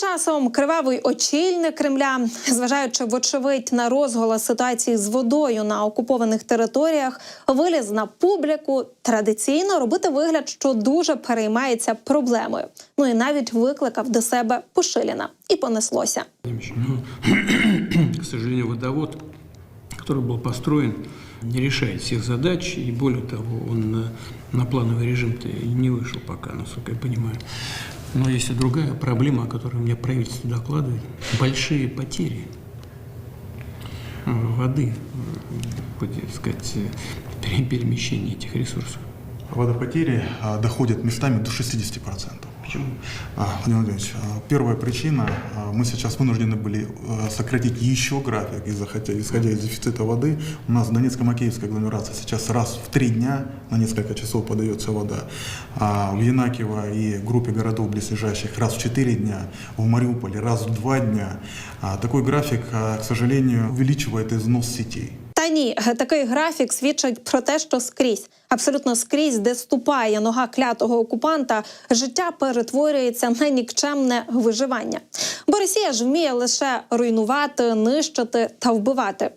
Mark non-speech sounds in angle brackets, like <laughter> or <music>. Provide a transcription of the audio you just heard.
часом кривавий очільник Кремля, зважаючи вочевидь на розголос ситуації з водою на окупованих територіях, виліз на публіку традиційно робити вигляд, що дуже переймається проблемою. Ну і навіть викликав до себе Пушиліна, і понеслося. Ну, к <clears throat> сожалению, водовод, который был построен, не решает всех задач, и более того, он на, на плановый режим-то и не вышел пока, насколько я понимаю. Но есть и другая проблема, о которой мне правительство докладывает. Большие потери воды, так сказать, пере- перемещение этих ресурсов. Водопотери а, доходят местами до 60%. Почему? А, Владимир Владимирович, а, первая причина, а, мы сейчас вынуждены были а, сократить еще график, из-за, хотя, исходя из дефицита воды. У нас в Донецко-Макеевской агломерации сейчас раз в три дня на несколько часов подается вода. А в Янакиево и группе городов близлежащих раз в четыре дня, в Мариуполе раз в два дня. А такой график, а, к сожалению, увеличивает износ сетей. Та ні, такий графік свідчить про те, що скрізь, абсолютно скрізь, де ступає нога клятого окупанта, життя перетворюється на нікчемне виживання. Бо Росія ж вміє лише руйнувати, нищити та вбивати.